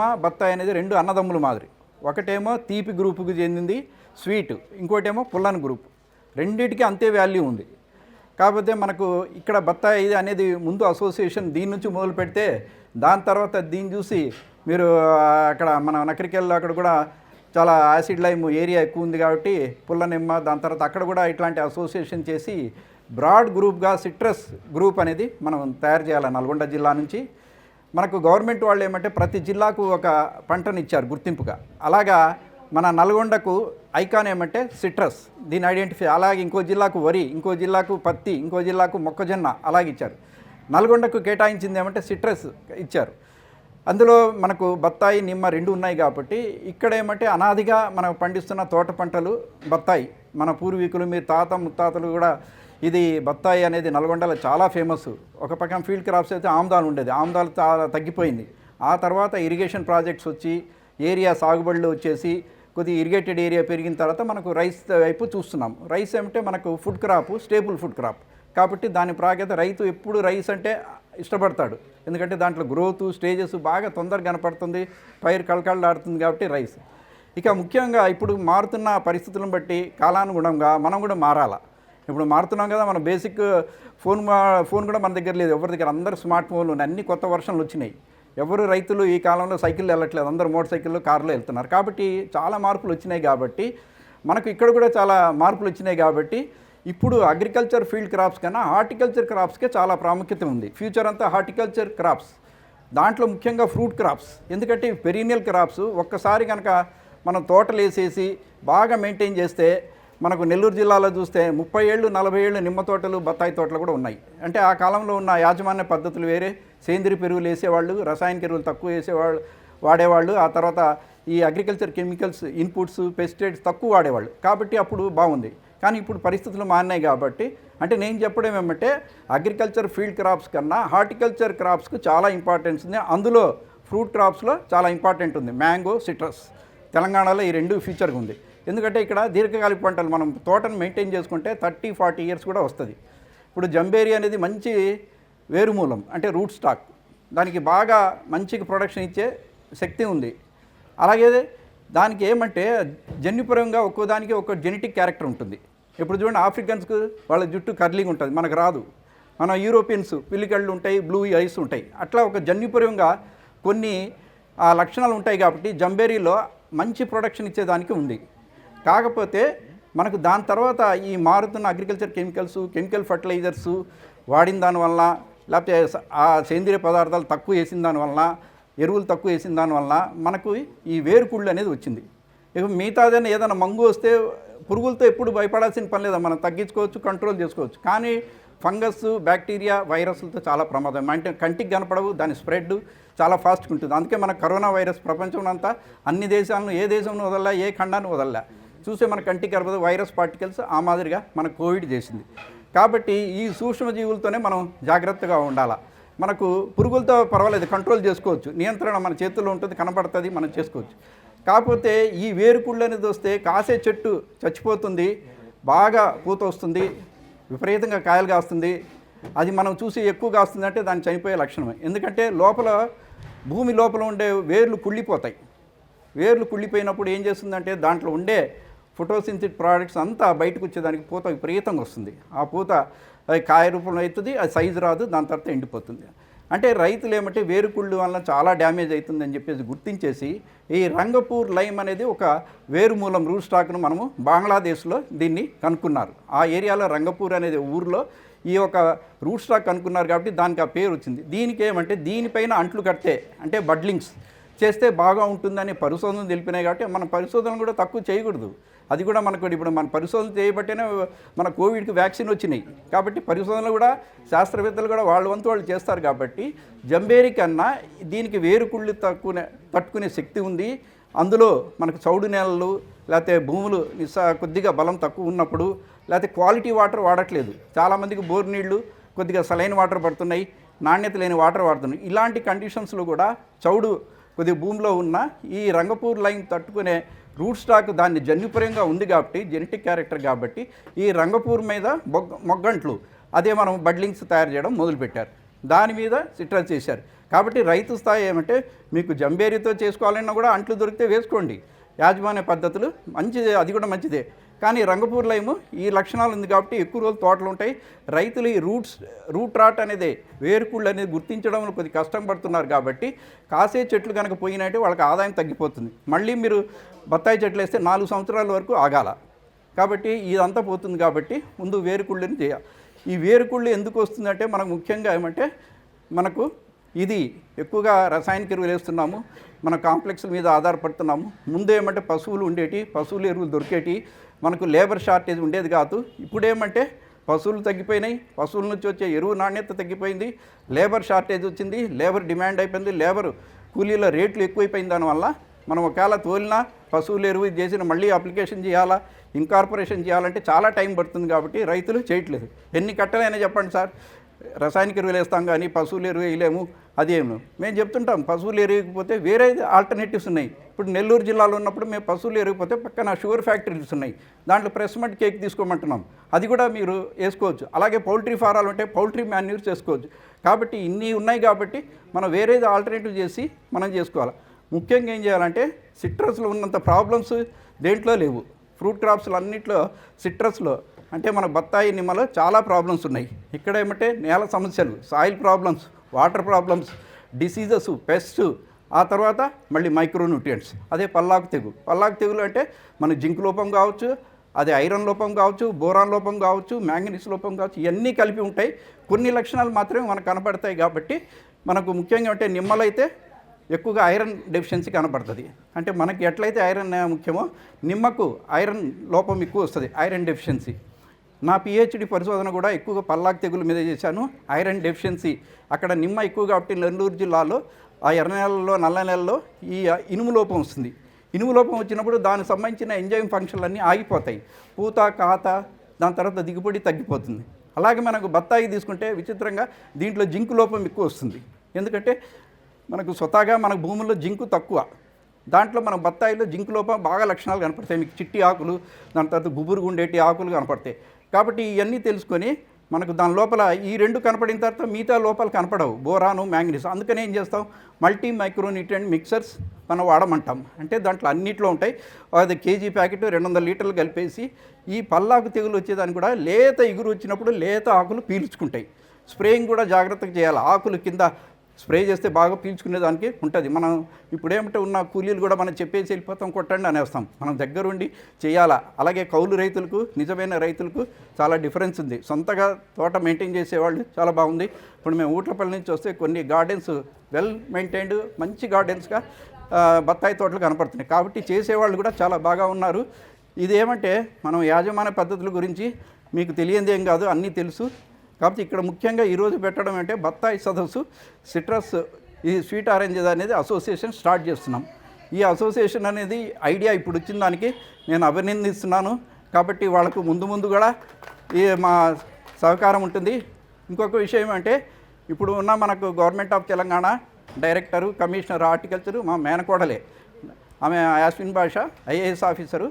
నిమ్మ బత్తాయి అనేది రెండు అన్నదమ్ములు మాదిరి. ఒకటేమో తీపి గ్రూపుకి చెందింది స్వీట్. ఇంకోటేమో పుల్లని గ్రూప్. రెండింటికి అంతే వాల్యూ ఉంది. కాకపోతే మనకు ఇక్కడ బత్తాయి అనేది ముందు అసోసియేషన్ దీని నుంచి మొదలు పెడితే దాని తర్వాత దీన్ని చూసి మీరు అక్కడ మన నకరికెళ్ళలో అక్కడ కూడా చాలా యాసిడ్ లైమ్ ఏరియా ఎక్కువ ఉంది కాబట్టి పుల్ల నిమ్మ దాని తర్వాత అక్కడ కూడా ఇట్లాంటి అసోసియేషన్ చేసి బ్రాడ్ గ్రూప్గా సిట్రస్ గ్రూప్ అనేది మనం తయారు చేయాలి. నల్గొండ జిల్లా నుంచి మనకు గవర్నమెంట్ వాళ్ళు ఏమంటే ప్రతి జిల్లాకు ఒక పంటను ఇచ్చారు గుర్తింపుగా. అలాగా మన నల్గొండకు ఐకాన్ ఏమంటే సిట్రస్ దీని ఐడెంటిఫై అలాగే ఇంకో జిల్లాకు వరి ఇంకో జిల్లాకు పత్తి ఇంకో జిల్లాకు మొక్కజొన్న అలాగే ఇచ్చారు. నల్గొండకు కేటాయించింది ఏమంటే సిట్రస్ ఇచ్చారు. అందులో మనకు బత్తాయి నిమ్మ రెండు ఉన్నాయి కాబట్టి ఇక్కడ ఏమంటే అనాదిగా మనం పండిస్తున్న తోట పంటలు బత్తాయి. మన పూర్వీకులు మీ తాత ముత్తాతలు కూడా ఇది బత్తాయి అనేది నల్గొండలో చాలా ఫేమస్ ఒక పక్కన ఫీల్డ్ క్రాప్స్ అయితే ఆమ్దాలు ఉండేది. ఆమ్దాలు చాలా తగ్గిపోయింది. ఆ తర్వాత ఇరిగేషన్ ప్రాజెక్ట్స్ వచ్చి ఏరియా సాగుబడులు వచ్చేసి కొద్ది ఇరిగేటెడ్ ఏరియా పెరిగిన తర్వాత మనకు రైస్ వైపు చూస్తున్నాం. రైస్ ఏమంటే మనకు food crop stable food crop కాబట్టి దాని ప్రాగ్యత రైతు ఎప్పుడు రైస్ అంటే ఇష్టపడతాడు. ఎందుకంటే దాంట్లో గ్రోత్ స్టేజెస్ బాగా తొందరగా కనపడుతుంది. పైరు కళకళలాడుతుంది కాబట్టి రైస్ ఇక ముఖ్యంగా ఇప్పుడు మారుతున్న పరిస్థితులను బట్టి కాలానుగుణంగా మనం కూడా మారాలా. ఇప్పుడు మారుతున్నాం కదా మన బేసిక్ ఫోన్ మా- ఫోన్ కూడా మన దగ్గర లేదు. ఎవరి దగ్గర? అందరు స్మార్ట్ ఫోన్లు ఉన్నాయి. అన్ని కొత్త వర్షన్లు వచ్చినాయి. ఎవరు రైతులు ఈ కాలంలో సైకిల్ వెళ్ళట్లేదు. అందరూ మోటార్ సైకిళ్ళు కార్లో వెళ్తున్నారు. కాబట్టి చాలా మార్పులు వచ్చినాయి కాబట్టి మనకు ఇక్కడ కూడా చాలా మార్పులు వచ్చినాయి కాబట్టి ఇప్పుడు అగ్రికల్చర్ ఫీల్డ్ క్రాప్స్ కన్నా హార్టికల్చర్ క్రాప్స్కే చాలా ప్రాముఖ్యత ఉంది. ఫ్యూచర్ అంతా హార్టికల్చర్ క్రాప్స్ దాంట్లో ముఖ్యంగా ఫ్రూట్ క్రాప్స్ ఎందుకంటే పెరీనియల్ క్రాప్స్ ఒక్కసారి కనుక మనం తోటలు వేసేసి బాగా మెయింటైన్ చేస్తే మనకు నెల్లూరు జిల్లాలో చూస్తే ముప్పై ఏళ్ళు నలభై ఏళ్ళు నిమ్మ తోటలు బత్తాయి తోటలు కూడా ఉన్నాయి. అంటే ఆ కాలంలో ఉన్న యాజమాన్య పద్ధతులు వేరే సేంద్రియ ఎరువులు వేసేవాళ్ళు రసాయనిక ఎరువులు తక్కువ వేసేవాళ్ళు వాడేవాళ్ళు ఆ తర్వాత ఈ అగ్రికల్చర్ కెమికల్స్ ఇన్పుట్స్ పెస్టిసైడ్స్ తక్కువ వాడేవాళ్ళు. కాబట్టి అప్పుడు బాగుంది. కానీ ఇప్పుడు పరిస్థితులు మారినాయి కాబట్టి అంటే నేను చెప్పడం ఏమంటే అగ్రికల్చర్ ఫీల్డ్ క్రాప్స్ కన్నా హార్టికల్చర్ క్రాప్స్కు చాలా ఇంపార్టెన్స్ ఉంది. అందులో ఫ్రూట్ క్రాప్స్లో చాలా ఇంపార్టెంట్ ఉంది. Mango citrus. తెలంగాణలో ఈ రెండు ఫీచర్గా ఉంది. ఎందుకంటే ఇక్కడ దీర్ఘకాలిక పంటలు మనం తోటను మెయింటైన్ చేసుకుంటే థర్టీ ఫార్టీ ఇయర్స్ కూడా వస్తుంది. ఇప్పుడు జంబేరి అనేది మంచి వేరుమూలం అంటే రూట్ స్టాక్. దానికి బాగా మంచిగా ప్రొడక్షన్ ఇచ్చే శక్తి ఉంది. అలాగే దానికి ఏమంటే జన్యుపరంగా ఒక్కో దానికి ఒక జెనెటిక్ క్యారెక్టర్ ఉంటుంది. ఇప్పుడు చూడండి ఆఫ్రికన్స్కు వాళ్ళ జుట్టు కర్లింగ్ ఉంటుంది మనకు రాదు. మన యూరోపియన్స్ పిల్లికళ్ళు ఉంటాయి బ్లూ ఐస్ ఉంటాయి. అట్లా ఒక జన్యుపరంగా కొన్ని ఆ లక్షణాలు ఉంటాయి కాబట్టి జంబేరీలో మంచి ప్రొడక్షన్ ఇచ్చేదానికి ఉంది. కాకపోతే మనకు దాని తర్వాత ఈ మారుతున్న అగ్రికల్చర్ కెమికల్స్ కెమికల్ ఫర్టిలైజర్స్ వాడిన దానివల్ల లేకపోతే ఆ సేంద్రియ పదార్థాలు తక్కువ వేసిన దానివల్ల ఎరువులు తక్కువ వేసిన దానివల్ల మనకు ఈ వేరుకుళ్ళు అనేది వచ్చింది. ఇక మిగతాదైనా ఏదైనా మంగు వస్తే పురుగులతో ఎప్పుడు భయపడాల్సిన పని లేదా? మనం తగ్గించుకోవచ్చు కంట్రోల్ చేసుకోవచ్చు. కానీ ఫంగస్ బ్యాక్టీరియా వైరస్లతో చాలా ప్రమాదం. అంటే కంటికి కనపడవు దాని స్ప్రెడ్ చాలా ఫాస్ట్గా ఉంటుంది. అందుకే మన కరోనా వైరస్ ప్రపంచంలో అంతా అన్ని దేశాలను ఏ దేశంలో వదల్లా ఏ ఖండాన్ని వదల్లా. చూసే మన కంటికి కనపదు వైరస్ పార్టికల్స్ ఆ మాదిరిగా మన కోవిడ్ చేసింది. కాబట్టి ఈ సూక్ష్మజీవులతోనే మనం జాగ్రత్తగా ఉండాలి. మనకు పురుగులతో పర్వాలేదు కంట్రోల్ చేసుకోవచ్చు. నియంత్రణ మన చేతుల్లో ఉంటుంది కనపడుతుంది మనం చేసుకోవచ్చు. కాకపోతే ఈ వేరుకుళ్ళు అనేది వస్తే కాసే చెట్టు చచ్చిపోతుంది బాగా పూత వస్తుంది విపరీతంగా కాయలు కాస్తుంది. అది మనం చూసి ఎక్కువ కాస్తుంది అంటే దాన్ని చనిపోయే లక్షణమే. ఎందుకంటే లోపల భూమి లోపల ఉండే వేర్లు కుళ్ళిపోతాయి. వేర్లు కుళ్ళిపోయినప్పుడు ఏం చేస్తుందంటే దాంట్లో ఉండే ఫోటోసింథిక్ ప్రోడక్ట్స్ అంతా బయటకు వచ్చేదానికి పూత విపరీతంగా వస్తుంది. ఆ పూత అది కాయ రూపంలో అవుతుంది అది సైజు రాదు దాని తర్వాత ఎండిపోతుంది. అంటే రైతులు ఏమంటే వేరుకుళ్ళు వల్ల చాలా డ్యామేజ్ అవుతుందని చెప్పేసి గుర్తించేసి ఈ రంగపూర్ లైమ్ అనేది ఒక వేరు మూలం రూట్ స్టాక్ను మనము బంగ్లాదేశ్లో దీన్ని కనుక్కున్నారు. ఆ ఏరియాలో రంగపూర్ అనేది ఊర్లో ఈ యొక్క రూట్ స్టాక్ కనుక్కున్నారు కాబట్టి దానికి ఆ పేరు వచ్చింది. దీనికి ఏమంటే దీనిపైన అంట్లు కడితే అంటే బడ్లింగ్స్ చేస్తే బాగా ఉంటుందని పరిశోధనలు తెలిపినాయి కాబట్టి మన పరిశోధనలు కూడా తక్కువ చేయకూడదు. అది కూడా మనకు ఇప్పుడు మన పరిశోధన చేయబట్టేనే మన కోవిడ్కి వ్యాక్సిన్ వచ్చినాయి. కాబట్టి పరిశోధనలు కూడా శాస్త్రవేత్తలు కూడా వాళ్ళ వంతు వాళ్ళు చేస్తారు కాబట్టి జంబేరి కన్నా దీనికి వేరుకుళ్ళు తక్కునే తట్టుకునే శక్తి ఉంది. అందులో మనకు చౌడు నేలలు లేకపోతే భూములు నిస్సా కొద్దిగా బలం తక్కువ ఉన్నప్పుడు లేకపోతే క్వాలిటీ వాటర్ వాడట్లేదు. చాలామందికి బోర్ నీళ్ళు కొద్దిగా సలైన వాటర్ పడుతున్నాయి నాణ్యత లేని వాటర్ వాడుతున్నాయి. ఇలాంటి కండిషన్స్లో కూడా చౌడు కొద్దిగా భూమిలో ఉన్న ఈ రంగపూర్ లైన్ తట్టుకునే రూట్ స్టాక్ దాన్ని జన్యుపరంగా ఉంది కాబట్టి జెనెటిక్ క్యారెక్టర్ కాబట్టి ఈ రంగపూర్ మీద మొగ్గ మొగ్గంట్లు అదే మనం బడ్లింగ్స్ తయారు చేయడం మొదలుపెట్టారు. దాని మీద సిట్రస్ చేశారు. కాబట్టి రైతు స్థాయి ఏమంటే మీకు జంబేరితో చేసుకోవాలన్నా కూడా అంట్లు దొరికితే వేసుకోండి. యాజమాన్య పద్ధతులు మంచిదే అది కూడా మంచిదే. కానీ రంగపూర్లో ఏమో ఈ లక్షణాలు ఉంది కాబట్టి ఎక్కువ రోజులు తోటలు ఉంటాయి రైతులు ఈ రూట్స్ రూట్ రాట్ అనేది వేరుకుళ్ళు అనేది గుర్తించడంలో కొద్ది కష్టం పడుతున్నారు కాబట్టి కాసే చెట్లు కనుక పోయినట్టే వాళ్ళకి ఆదాయం తగ్గిపోతుంది. మళ్ళీ మీరు బత్తాయి చెట్లు వేస్తే నాలుగు సంవత్సరాల వరకు ఆగాల. కాబట్టి ఇదంతా పోతుంది కాబట్టి ముందు వేరుకుళ్ళని చేయాలి. ఈ వేరుకుళ్ళు ఎందుకు వస్తుందంటే మనకు ముఖ్యంగా ఏమంటే మనకు ఇది ఎక్కువగా రసాయనిక ఎరువులు వేస్తున్నాము. మన కాంప్లెక్స్ మీద ఆధారపడుతున్నాము. ముందు ఏమంటే పశువులు ఉండేటి పశువుల ఎరువులు దొరికేటి మనకు లేబర్ షార్టేజ్ ఉండేది కాదు. ఇప్పుడేమంటే పశువులు తగ్గిపోయినాయి పశువుల నుంచి వచ్చే ఎరువు నాణ్యత తగ్గిపోయింది లేబర్ షార్టేజ్ వచ్చింది లేబర్ డిమాండ్ అయిపోయింది లేబర్ కూలీల రేట్లు ఎక్కువైపోయిన దానివల్ల మనం ఒకవేళ తోలినా పశువులు ఎరువు చేసిన మళ్ళీ అప్లికేషన్ చేయాలా ఇంకార్పొరేషన్ చేయాలంటే చాలా టైం పడుతుంది కాబట్టి రైతులు చేయట్లేదు. ఎన్ని కట్టలైనా చెప్పండి సార్. రసాయనిక ఎరువులు వేస్తాం కానీ పశువులు ఎరువు వేయలేము అదేము మేము చెప్తుంటాం పశువులు ఎరువుకపోతే వేరే ఆల్టర్నేటివ్స్ ఉన్నాయి. ఇప్పుడు నెల్లూరు జిల్లాలో ఉన్నప్పుడు మేము పశువులు ఎరుగిపోతే పక్కన షుగర్ ఫ్యాక్టరీస్ ఉన్నాయి. దాంట్లో ప్రెస్మెంట్ కేక్ తీసుకోమంటున్నాం. అది కూడా మీరు వేసుకోవచ్చు. అలాగే పౌల్ట్రీ ఫారాలు ఉంటే పౌల్ట్రీ మాన్యూర్ చేసుకోవచ్చు. కాబట్టి ఇన్ని ఉన్నాయి కాబట్టి మనం వేరేది ఆల్టర్నేటివ్ చేసి మనం చేసుకోవాలి. ముఖ్యంగా ఏం చేయాలంటే సిట్రస్లో ఉన్నంత ప్రాబ్లమ్స్ దేంట్లో లేవు. ఫ్రూట్ క్రాప్స్లు అన్నింటిలో సిట్రస్లో అంటే మన బత్తాయి నిమ్మలో చాలా ప్రాబ్లమ్స్ ఉన్నాయి. ఇక్కడ ఏమంటే నేల సమస్యలు soil problems water problems diseases pest ఆ తర్వాత మళ్ళీ మైక్రోన్యూట్రియంట్స్ అదే పల్లాకు తెగు పల్లాకు తెగులు అంటే మన జింక్ లోపం కావచ్చు అది ఐరన్ లోపం కావచ్చు బోరాన్ లోపం కావచ్చు మ్యాంగనీస్ లోపం కావచ్చు ఇవన్నీ కలిపి ఉంటాయి. కొన్ని లక్షణాలు మాత్రమే మనకు కనపడతాయి కాబట్టి మనకు ముఖ్యంగా అంటే నిమ్మలైతే ఎక్కువగా ఐరన్ డెఫిషియన్సీ కనపడుతుంది. అంటే మనకి ఎట్లయితే ఐరన్ ముఖ్యమో నిమ్మకు ఐరన్ లోపం ఎక్కువ వస్తుంది ఐరన్ డెఫిషియన్సీ నా పిహెచ్డి పరిశోధన కూడా ఎక్కువగా పల్లాక్ తెగుల మీద చేశాను. Iron deficiency. అక్కడ నిమ్మ ఎక్కువ కాబట్టి నెల్లూరు జిల్లాలో ఆ ఎర్ర నెలల్లో నల్ల నెలల్లో ఈ ఇనుము లోపం వస్తుంది. ఇనుము లోపం వచ్చినప్పుడు దానికి సంబంధించిన ఎంజైమ్ ఫంక్షన్లు అన్నీ ఆగిపోతాయి. పూత కాత దాని తర్వాత దిగుబడి తగ్గిపోతుంది. అలాగే మనకు బత్తాయి తీసుకుంటే విచిత్రంగా దీంట్లో జింకు లోపం ఎక్కువ వస్తుంది. ఎందుకంటే మనకు స్వతహాగా మన భూముల్లో జింకు తక్కువ. దాంట్లో మన బత్తాయిలో జింకు లోపం బాగా లక్షణాలు కనపడతాయి. మీకు చిట్టి ఆకులు దాని తర్వాత గుబురుగా ఉండేటి ఆకులు కనపడతాయి. కాబట్టి ఇవన్నీ తెలుసుకొని మనకు దాని లోపల ఈ రెండు కనపడిన తర్వాత మిగతా లోపల కనపడవు. Boron manganese. అందుకనే ఏం చేస్తాం? మల్టీ మైక్రోన్యూట్రియంట్ మిక్సర్స్ మనం వాడమంటాం. అంటే దాంట్లో అన్నిట్లో ఉంటాయి. అది కేజీ ప్యాకెట్ రెండు వందల లీటర్లు కలిపేసి ఈ పల్లాకు తెగులు వచ్చేదాన్ని కూడా లేత ఇగురు వచ్చినప్పుడు లేత ఆకులు పీల్చుకుంటాయి. స్ప్రేయింగ్ కూడా జాగ్రత్తగా చేయాలి. ఆకులు కింద స్ప్రే చేస్తే బాగా పీల్చుకునే దానికి ఉంటుంది. మనం ఇప్పుడు ఉన్న కూలీలు కూడా మనం చెప్పేసి వెళ్ళిపోతాం కొట్టండి అనేస్తాం. మనం దగ్గరుండి చేయాలా? అలాగే కౌలు రైతులకు నిజమైన రైతులకు చాలా డిఫరెన్స్ ఉంది. సొంతగా తోట మెయింటైన్ చేసేవాళ్ళు చాలా బాగుంది. ఇప్పుడు మేము ఊట్లపల్లి నుంచి వస్తే కొన్ని గార్డెన్స్ వెల్ మెయింటైన్డ్ మంచి గార్డెన్స్గా బత్తాయి తోటలు కనపడుతున్నాయి. కాబట్టి చేసేవాళ్ళు కూడా చాలా బాగా ఉన్నారు. ఇదేమంటే మనం యాజమాన్య పద్ధతుల గురించి మీకు తెలియంది ఏం కాదు అన్నీ తెలుసు. కాబట్టి ఇక్కడ ముఖ్యంగా ఈరోజు పెట్టడం అంటే బత్తాయి సదస్సు సిట్రస్ ఈ స్వీట్ ఆరెంజ్ అనేది అసోసియేషన్ స్టార్ట్ చేస్తున్నాం. ఈ అసోసియేషన్ అనేది ఐడియా ఇప్పుడు వచ్చిన దానికి నేను అభినందిస్తున్నాను. కాబట్టి వాళ్ళకు ముందు ముందు కూడా ఈ మా సహకారం ఉంటుంది. ఇంకొక విషయం అంటే ఇప్పుడు ఉన్న మనకు government of Telangana director commissioner horticulture మా మేనకోడలే. ఆమె యాస్మిన్ భాష ఐఏఎస్ ఆఫీసరు.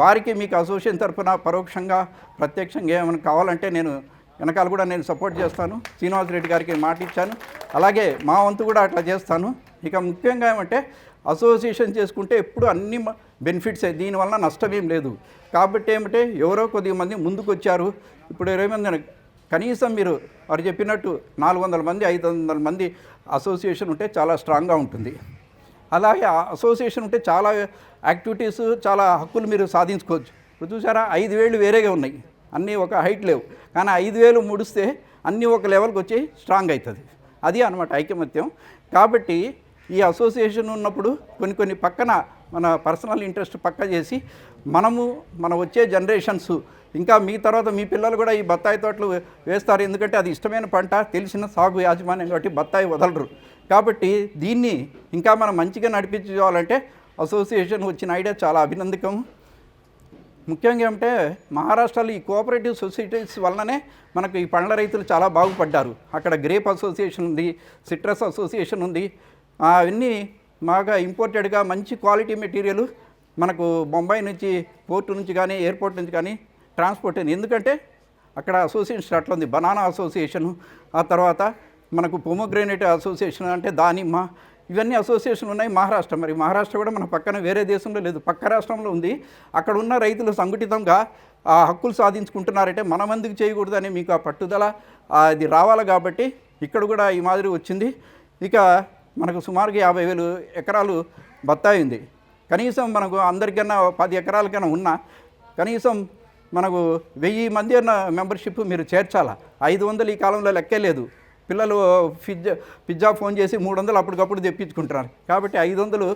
వారికి మీకు అసోసియేషన్ తరఫున పరోక్షంగా ప్రత్యక్షంగా ఏమైనా కావాలంటే నేను వెనకాల కూడా నేను సపోర్ట్ చేస్తాను. శ్రీనివాస్ రెడ్డి గారికి మాట ఇచ్చాను. అలాగే మా వంతు కూడా అట్లా చేస్తాను. ఇక ముఖ్యంగా ఏమంటే అసోసియేషన్ చేసుకుంటే ఎప్పుడు అన్ని బెనిఫిట్స్ దీనివల్ల నష్టం ఏం లేదు. కాబట్టి ఏమంటే ఎవరో కొద్దిగా మంది ముందుకు వచ్చారు ఇప్పుడు ఇరవై మంది కనీసం మీరు వారు చెప్పినట్టు నాలుగు వందల మంది ఐదు వందల మంది అసోసియేషన్ ఉంటే చాలా స్ట్రాంగ్గా ఉంటుంది. అలాగే ఆ అసోసియేషన్ ఉంటే చాలా యాక్టివిటీస్ చాలా హక్కులు మీరు సాధించుకోవచ్చు. ఇప్పుడు చూసారా ఐదు వేలు వేరేగా ఉన్నాయి. అన్నీ ఒక హైట్ లేవు. కానీ ఐదు వేలు ముడిస్తే అన్నీ ఒక లెవెల్కి వచ్చి స్ట్రాంగ్ అవుతుంది అది అనమాట ఐకమత్యం. కాబట్టి ఈ అసోసియేషన్ ఉన్నప్పుడు కొన్ని కొన్ని పక్కన మన పర్సనల్ ఇంట్రెస్ట్ పక్క చేసి మనము మన వచ్చే జనరేషన్స్ ఇంకా మీ తర్వాత మీ పిల్లలు కూడా ఈ బత్తాయి తోటలు వేస్తారు. ఎందుకంటే అది ఇష్టమైన పంట తెలిసిన సాగు యాజమాన్యం కాబట్టి బత్తాయి వదలరు. కాబట్టి దీన్ని ఇంకా మనం మంచిగా నడిపించుకోవాలంటే అసోసియేషన్ వచ్చిన ఐడియా చాలా అభినందకం. ముఖ్యంగా ఏమంటే మహారాష్ట్రలో ఈ కోఆపరేటివ్ సొసైటీస్ వల్లనే మనకు ఈ పండ్ల రైతులు చాలా బాగుపడ్డారు. అక్కడ గ్రేప్ అసోసియేషన్ ఉంది సిట్రస్ అసోసియేషన్ ఉంది. అవన్నీ బాగా ఇంపోర్టెడ్గా మంచి క్వాలిటీ మెటీరియల్ మనకు బొంబాయి నుంచి పోర్టు నుంచి కానీ ఎయిర్పోర్ట్ నుంచి కానీ ట్రాన్స్పోర్ట్ అయింది. ఎందుకంటే అక్కడ అసోసియేషన్ అట్లా ఉంది. బనానా అసోసియేషను ఆ తర్వాత మనకు పొమోగ్రెనేట్ అసోసియేషన్ అంటే దానిమ్మ ఇవన్నీ అసోసియేషన్ ఉన్నాయి మహారాష్ట్ర. మరి మహారాష్ట్ర కూడా మన పక్కన వేరే దేశంలో లేదు. పక్క రాష్ట్రంలో ఉంది. అక్కడ ఉన్న రైతులు సంఘటితంగా ఆ హక్కులు సాధించుకుంటున్నారంటే మనం ఎందుకు చేయకూడదని మీకు ఆ పట్టుదల అది రావాలి కాబట్టి ఇక్కడ కూడా ఈ మాదిరి వచ్చింది. ఇక మనకు సుమారుగా యాభై వేలు ఎకరాలు బత్తాయి ఉంది. కనీసం మనకు అందరికన్నా పది ఎకరాలకైనా ఉన్నా కనీసం మనకు వెయ్యి మంది అన్న మెంబర్షిప్ మీరు చేర్చాలా? ఐదు వందలు ఈ కాలంలో లెక్కే లేదు. పిల్లలు పిజ్జా పిజ్జా ఫోన్ చేసి మూడు వందలు అప్పటికప్పుడు తెప్పించుకుంటున్నారు. కాబట్టి ఐదు వందలు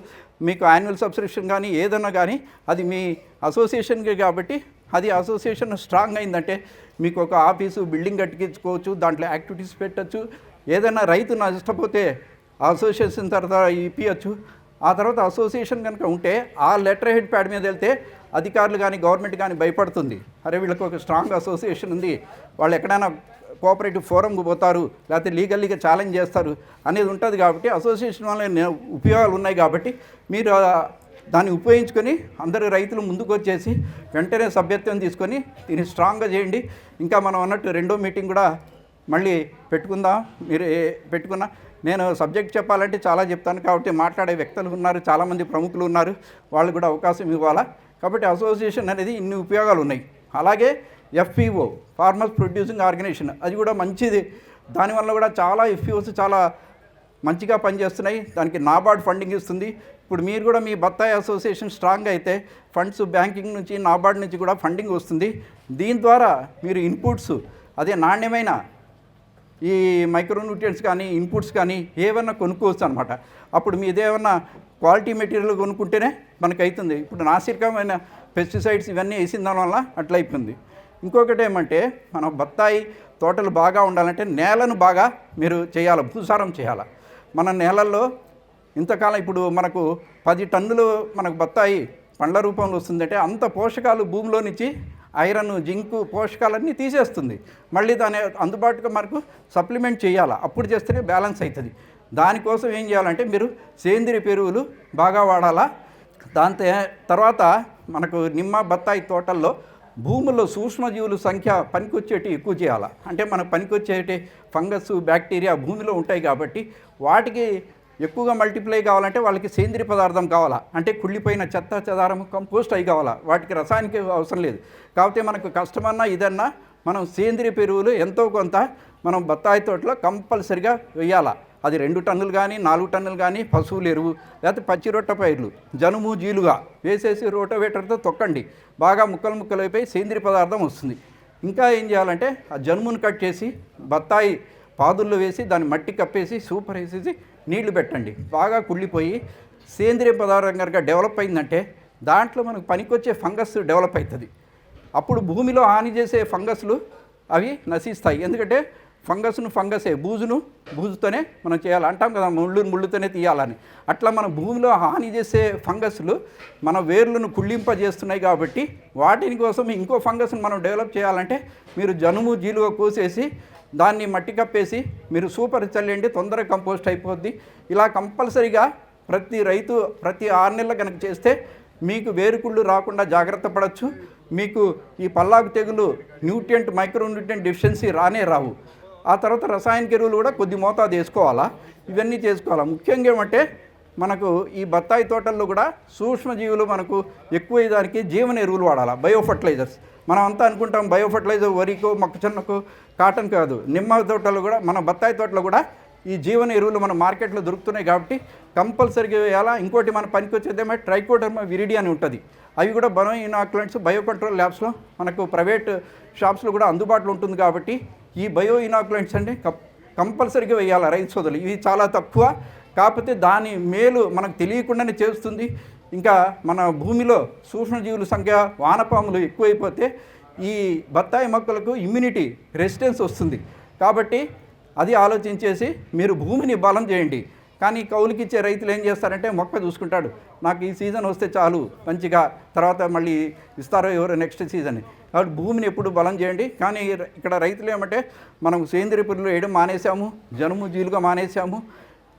మీకు యాన్యువల్ సబ్స్క్రిప్షన్ కానీ ఏదన్నా కానీ అది మీ అసోసియేషన్కి కాబట్టి అది అసోసియేషన్ స్ట్రాంగ్ అయిందంటే మీకు ఒక ఆఫీసు బిల్డింగ్ కట్టించుకోవచ్చు దాంట్లో యాక్టివిటీస్ పెట్టచ్చు. ఏదైనా రైతు నష్టపోతే అసోసియేషన్ తర్వాత ఇప్పించచ్చు ఆ తర్వాత అసోసియేషన్ కనుక ఉంటే ఆ లెటర్ హెడ్ ప్యాడ్ మీద వెళ్తే అధికారులు కానీ గవర్నమెంట్ కానీ భయపడుతుంది. అరే వీళ్ళకి ఒక స్ట్రాంగ్ అసోసియేషన్ ఉంది. వాళ్ళు ఎక్కడైనా కోఆపరేటివ్ ఫోరంకు పోతారు లేకపోతే లీగల్లీగా ఛాలెంజ్ చేస్తారు అనేది ఉంటుంది కాబట్టి అసోసియేషన్ వల్ల ఉపయోగాలు ఉన్నాయి కాబట్టి మీరు దాన్ని ఉపయోగించుకొని అందరు రైతులు ముందుకు వచ్చేసి వెంటనే సభ్యత్వం తీసుకొని దీన్ని స్ట్రాంగ్గా చేయండి. ఇంకా మనం అన్నట్టు రెండో మీటింగ్ కూడా మళ్ళీ పెట్టుకుందాం. మీరు పెట్టుకున్నా నేను సబ్జెక్ట్ చెప్పాలంటే చాలా చెప్తాను కాబట్టి మాట్లాడే వ్యక్తులు ఉన్నారు చాలామంది ప్రముఖులు ఉన్నారు. వాళ్ళు కూడా అవకాశం ఇవ్వాలా? కాబట్టి అసోసియేషన్ అనేది ఇన్ని ఉపయోగాలు ఉన్నాయి. అలాగే ఎఫ్పిఓ ఫార్మర్స్ ప్రొడ్యూసింగ్ ఆర్గనైజేషన్. అది కూడా మంచిది. దానివల్ల కూడా చాలా ఎఫ్పిఓస్ చాలా మంచిగా పనిచేస్తున్నాయి. దానికి నాబార్డ్ ఫండింగ్ ఇస్తుంది. ఇప్పుడు మీరు కూడా మీ బత్తాయి అసోసియేషన్ స్ట్రాంగ్ అయితే ఫండ్స్ బ్యాంకింగ్ నుంచి నాబార్డ్ నుంచి కూడా ఫండింగ్ వస్తుంది. దీని ద్వారా మీరు ఇన్పుట్స్ అదే నాణ్యమైన ఈ మైక్రోన్యూట్రియంట్స్ కానీ ఇన్పుట్స్ కానీ ఏమన్నా కొనుక్కోవచ్చు అనమాట అప్పుడు మీదేమన్నా క్వాలిటీ మెటీరియల్ కొనుక్కుంటేనే మనకు అవుతుంది ఇప్పుడు నాసిరకమైన పెస్టిసైడ్స్ ఇవన్నీ వేసిన దానివల్ల అట్లయిపోయింది. ఇంకొకటి ఏమంటే మన బత్తాయి తోటలు బాగా ఉండాలంటే నేలను బాగా మీరు చేయాలి భూసారం చేయాలి. మన నేలల్లో ఇంతకాలం ఇప్పుడు మనకు పది టన్నులు మనకు బత్తాయి పండ్ల రూపంలో వస్తుందంటే అంత పోషకాలు భూమిలో నుంచి ఐరన్ జింకు పోషకాలన్నీ తీసేస్తుంది. మళ్ళీ దాని అందుబాటుగా మనకు సప్లిమెంట్ చేయాలి. అప్పుడు చేస్తేనే బ్యాలెన్స్ అవుతుంది. దానికోసం ఏం చేయాలంటే మీరు సేంద్రియ ఎరువులు బాగా వాడాలా. దాని తర్వాత మనకు నిమ్మ బత్తాయి తోటల్లో భూముల్లో సూక్ష్మజీవుల సంఖ్య పనికొచ్చేటి ఎక్కువ చేయాలి? అంటే మనకు పనికొచ్చేటి ఫంగస్ బ్యాక్టీరియా భూమిలో ఉంటాయి కాబట్టి వాటికి ఎక్కువగా మల్టిప్లై కావాలంటే వాళ్ళకి సేంద్రియ పదార్థం కావాలా? అంటే కుళ్ళిపోయిన చెత్త చెదారం కంపోస్ట్ అయి కావాలా? వాటికి రసాయనిక అవసరం లేదు. కాకపోతే మనకు కష్టమన్నా ఇదన్నా మనం సేంద్రియ ఎరువులు ఎంతో కొంత మనం బత్తాయి తోటలో కంపల్సరిగా వేయాలా? అది రెండు టన్నులు కానీ నాలుగు టన్నులు కానీ పశువులు ఎరువు లేకపోతే పచ్చి రొట్ట పైర్లు జనుము జీలుగా వేసేసి రోటోవేటర్తో తొక్కండి. బాగా ముక్కలు ముక్కలు అయిపోయి సేంద్రియ పదార్థం వస్తుంది. ఇంకా ఏం చేయాలంటే ఆ జనుమును కట్ చేసి బత్తాయి పాదుల్లో వేసి దాన్ని మట్టి కప్పేసి సూపర్ వేసేసి నీళ్ళు పెట్టండి. బాగా కుళ్ళిపోయి సేంద్రియ పదార్థం కనుక డెవలప్ అయిందంటే దాంట్లో మనకు పనికొచ్చే ఫంగస్ డెవలప్ అవుతుంది అప్పుడు భూమిలో హాని చేసే ఫంగస్లు అవి నశిస్తాయి. ఎందుకంటే ఫంగస్ను ఫంగసే బూజును బూజుతోనే మనం చేయాలి. అంటాం కదా ముళ్ళు ముళ్ళుతోనే తీయాలని. అట్లా మన భూమిలో హాని చేసే ఫంగస్లు మన వేర్లను కుళ్ళింపజేస్తున్నాయి కాబట్టి వాటిని కోసం ఇంకో ఫంగస్ను మనం డెవలప్ చేయాలంటే మీరు జనుము జీలుగా కోసేసి దాన్ని మట్టి కప్పేసి మీరు సూపర్ చల్లండి తొందరగా కంపోస్ట్ అయిపోద్ది. ఇలా కంపల్సరీగా ప్రతి రైతు ప్రతి ఆరు నెలలు కనుక చేస్తే మీకు వేరుకుళ్ళు రాకుండా జాగ్రత్త పడవచ్చు మీకు ఈ పల్లాకు తెగులు న్యూట్రియంట్ మైక్రో న్యూట్రియంట్ డిఫిషియన్సీ రానే రావు. ఆ తర్వాత రసాయనిక ఎరువులు కూడా కొద్ది మోతాదు వేసుకోవాలా? ఇవన్నీ చేసుకోవాలా? ముఖ్యంగా ఏమంటే మనకు ఈ బత్తాయి తోటల్లో కూడా సూక్ష్మజీవులు మనకు ఎక్కువ దానికి జీవన ఎరువులు వాడాలి? బయో ఫర్టిలైజర్స్ మనం అంతా అనుకుంటాం బయో ఫర్టిలైజర్ వరికో మొక్కజొన్నకు కాటన్ కాదు. నిమ్మ తోటలు కూడా మన బత్తాయి తోటలో కూడా ఈ జీవన ఎరువులు మన మార్కెట్లో దొరుకుతున్నాయి కాబట్టి కంపల్సరీగా వేయాలా? ఇంకోటి మన పనికి వచ్చేదేమో ట్రైకోడర్మా విరిడి అని ఉంటుంది. అవి కూడా బనో ఇనాక్లెంట్స్ బయో కంట్రోల్ ల్యాబ్స్లో మనకు ప్రైవేట్ షాప్స్లో కూడా అందుబాటులో ఉంటుంది కాబట్టి ఈ బయో ఇనాకులెంట్స్ అంటే కప్ కంపల్సరీగా వేయాలి రైతు సోదరులు ఇవి చాలా తక్కువ. కాకపోతే దాని మేలు మనకు తెలియకుండానే చేస్తుంది. ఇంకా మన భూమిలో సూక్ష్మజీవుల సంఖ్య వానపాములు ఎక్కువైపోతే ఈ బత్తాయి మొక్కలకు ఇమ్యూనిటీ రెసిస్టెన్స్ వస్తుంది. కాబట్టి అది ఆలోచించేసి మీరు భూమిని బలం చేయండి. కానీ కౌలుకి ఇచ్చే రైతులు ఏం చేస్తారంటే మొక్క చూసుకుంటాడు. నాకు ఈ సీజన్ వస్తే చాలు మంచిగా తర్వాత మళ్ళీ ఇస్తారో ఎవరో నెక్స్ట్ సీజన్. కాబట్టి భూమిని ఎప్పుడు బలం చేయండి. కానీ ఇక్కడ రైతులు ఏమంటే మనం సేంద్రియ పురులు వేయడం మానేసాము జనుము జీలుగా మానేసాము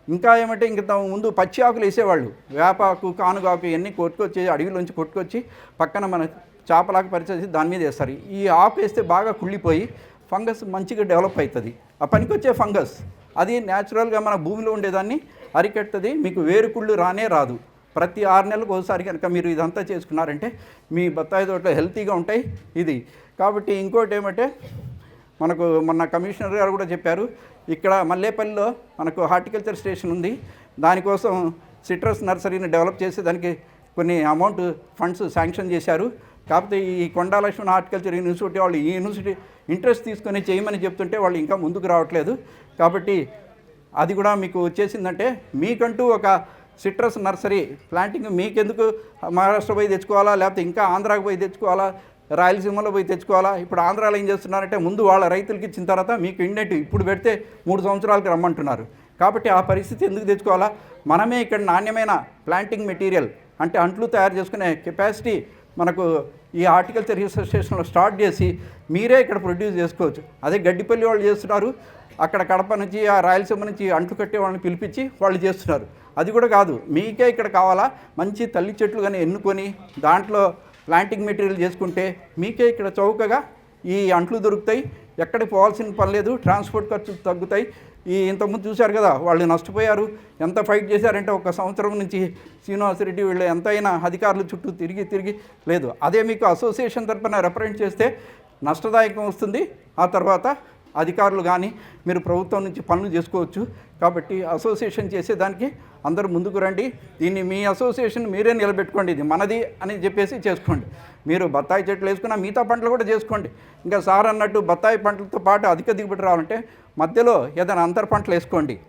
ఇంకా ఏమంటే ఇంక ముందు పచ్చి ఆకులు వేసేవాళ్ళు. వేపాకు కానుగాకు ఇవన్నీ కొట్టుకొచ్చి అడవిలోంచి కొట్టుకొచ్చి పక్కన మన చేపలాకు పరిచేసి దాని మీద వేస్తారు. ఈ ఆకు వేస్తే బాగా కుళ్ళిపోయి ఫంగస్ మంచిగా డెవలప్ అవుతుంది. ఆ పనికొచ్చే ఫంగస్. అది న్యాచురల్గా మన భూమిలో ఉండేదాన్ని అరికెడుతుంది మీకు వేరుకుళ్ళు రానే రాదు. ప్రతి ఆరు నెలలకు ఒకసారి కనుక మీరు ఇదంతా చేసుకున్నారంటే మీ బత్తాయి తోటలు హెల్తీగా ఉంటాయి ఇది. కాబట్టి ఇంకోటి ఏమంటే మనకు మొన్న కమిషనర్ గారు కూడా చెప్పారు ఇక్కడ మల్లేపల్లిలో మనకు హార్టికల్చర్ స్టేషన్ ఉంది. దానికోసం సిట్రస్ నర్సరీని డెవలప్ చేసి దానికి కొన్ని అమౌంట్ ఫండ్స్ శాంక్షన్ చేశారు. కాకపోతే ఈ కొండాలక్ష్మణ హార్టికల్చర్ యూనివర్సిటీ వాళ్ళు ఈ యూనివర్సిటీ ఇంట్రెస్ట్ తీసుకొని చేయమని చెప్తుంటే వాళ్ళు ఇంకా ముందుకు రావట్లేదు. కాబట్టి అది కూడా మీకు వచ్చేసిందంటే మీకంటూ ఒక సిట్రస్ నర్సరీ ప్లాంటింగ్ మీకెందుకు మహారాష్ట్ర పోయి తెచ్చుకోవాలా? లేకపోతే ఇంకా ఆంధ్రాకి పోయి తెచ్చుకోవాలా? రాయలసీమలో పోయి తెచ్చుకోవాలా? ఇప్పుడు ఆంధ్రాలో ఏం చేస్తున్నారంటే ముందు వాళ్ళ రైతులకి ఇచ్చిన తర్వాత మీకు ఇండెంట్ ఇప్పుడు పెడితే మూడు సంవత్సరాలకి రమ్మంటున్నారు. కాబట్టి ఆ పరిస్థితి ఎందుకు తెచ్చుకోవాలా? మనమే ఇక్కడ నాణ్యమైన ప్లాంటింగ్ మెటీరియల్ అంటే అంట్లు తయారు చేసుకునే కెపాసిటీ మనకు ఈ హార్టికల్చర్ రీసెర్చ్ స్టేషన్లో స్టార్ట్ చేసి మీరే ఇక్కడ ప్రొడ్యూస్ చేసుకోవచ్చు. అదే గడ్డిపల్లి వాళ్ళు చేస్తున్నారు. అక్కడ కడప నుంచి ఆ రాయలసీమ నుంచి అంట్లు కట్టే వాళ్ళని పిలిపించి వాళ్ళు చేస్తున్నారు. అది కూడా కాదు మీకే ఇక్కడ కావాలా? మంచి తల్లి చెట్లు కానీ ఎన్నుకొని దాంట్లో ప్లాంటింగ్ మెటీరియల్ చేసుకుంటే మీకే ఇక్కడ చౌకగా ఈ అంట్లు దొరుకుతాయి. ఎక్కడికి పోవాల్సిన పని లేదు ట్రాన్స్పోర్ట్ ఖర్చులు తగ్గుతాయి. ఈ ఇంతకుముందు చూశారు కదా వాళ్ళు నష్టపోయారు. ఎంత ఫైట్ చేశారంటే ఒక సంవత్సరం నుంచి శ్రీనివాసరెడ్డి వీళ్ళు ఎంతైనా అధికారుల చుట్టూ తిరిగి తిరిగి లేదు అదే మీకు అసోసియేషన్ తరపున రిప్రజెంట్ చేస్తే నష్టదాయకం వస్తుంది. ఆ తర్వాత అధికారులు కానీ మీరు ప్రభుత్వం నుంచి పనులు చేసుకోవచ్చు. కాబట్టి అసోసియేషన్ చేసేదానికి అందరూ ముందుకు రండి. దీన్ని మీ అసోసియేషన్ మీరే నిలబెట్టుకోండి. ఇది మనది అని చెప్పేసి చేసుకోండి. మీరు బత్తాయి చెట్లు వేసుకున్న మిగతా పంటలు కూడా చేసుకోండి. ఇంకా సార్ అన్నట్టు బత్తాయి పంటలతో పాటు అధిక దిగుబడి రావాలంటే మధ్యలో ఏదైనా అంతర పంటలు వేసుకోండి.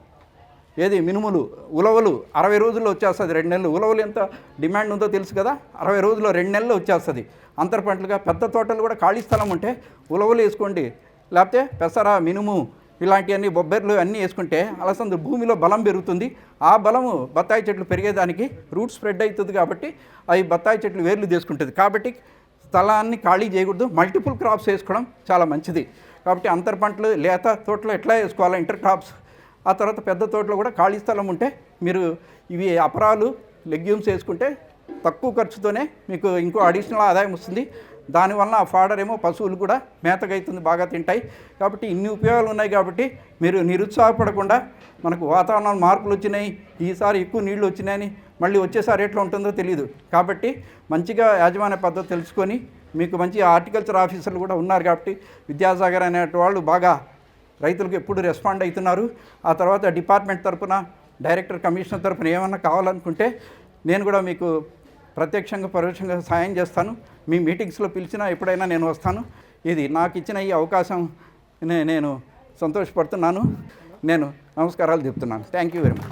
ఏది మినుములు ఉలవలు అరవై రోజుల్లో వచ్చేస్తుంది. రెండు నెలలు ఉలవలు ఎంత డిమాండ్ ఉందో తెలుసు కదా? అరవై రోజుల్లో రెండు నెలలు వచ్చేస్తుంది. అంతర పంటలుగా పెద్ద తోటలు కూడా ఖాళీ స్థలం ఉంటే ఉలవలు వేసుకోండి. లేకపోతే పెసర మినుము ఇలాంటివన్నీ బొబ్బెర్లు అన్నీ వేసుకుంటే అలసంద భూమిలో బలం పెరుగుతుంది. ఆ బలము బత్తాయి చెట్లు పెరిగేదానికి రూట్ స్ప్రెడ్ అవుతుంది కాబట్టి అవి బత్తాయి చెట్లు వేర్లు తీసుకుంటుంది కాబట్టి స్థలాన్ని ఖాళీ చేయకూడదు. మల్టిపుల్ క్రాప్స్ వేసుకోవడం చాలా మంచిది. కాబట్టి అంతర్ పంటలు లేత తోటలో ఎట్లా వేసుకోవాలి? Inter crops. ఆ తర్వాత పెద్ద తోటలో కూడా ఖాళీ స్థలం ఉంటే మీరు ఇవి అపరాలు లెగ్యూమ్స్ వేసుకుంటే తక్కువ ఖర్చుతోనే మీకు ఇంకో అడిషనల్ ఆదాయం వస్తుంది. దానివల్ల ఆ ఫాడర్ ఏమో పశువులు కూడా మేతగైతుంది బాగా తింటాయి. కాబట్టి ఇన్ని ఉపయోగాలు ఉన్నాయి కాబట్టి మీరు నిరుత్సాహపడకుండా మనకు వాతావరణ మార్పులు వచ్చినాయి ఈసారి ఎక్కువ నీళ్ళు వచ్చినాయని మళ్ళీ వచ్చేసారి ఎట్లా ఉంటుందో తెలియదు కాబట్టి మంచిగా యాజమాన్య పద్ధతి తెలుసుకొని మీకు మంచి హార్టికల్చర్ ఆఫీసర్లు కూడా ఉన్నారు కాబట్టి విద్యాసాగర్ అనే వాళ్ళు బాగా రైతులకు ఎప్పుడు రెస్పాండ్ అవుతున్నారు. ఆ తర్వాత డిపార్ట్మెంట్ తరఫున డైరెక్టర్ కమిషనర్ తరపున ఏమన్నా కావాలనుకుంటే నేను కూడా మీకు ప్రత్యక్షంగా పరోక్షంగా సాయం చేస్తాను. మీ మీటింగ్స్లో పిలిచినా ఎప్పుడైనా నేను వస్తాను. ఇది నాకు ఇచ్చిన ఈ అవకాశం నే- నేను సంతోషపడుతున్నాను. నేను నమస్కారాలు చెప్తున్నాను. Thank you very much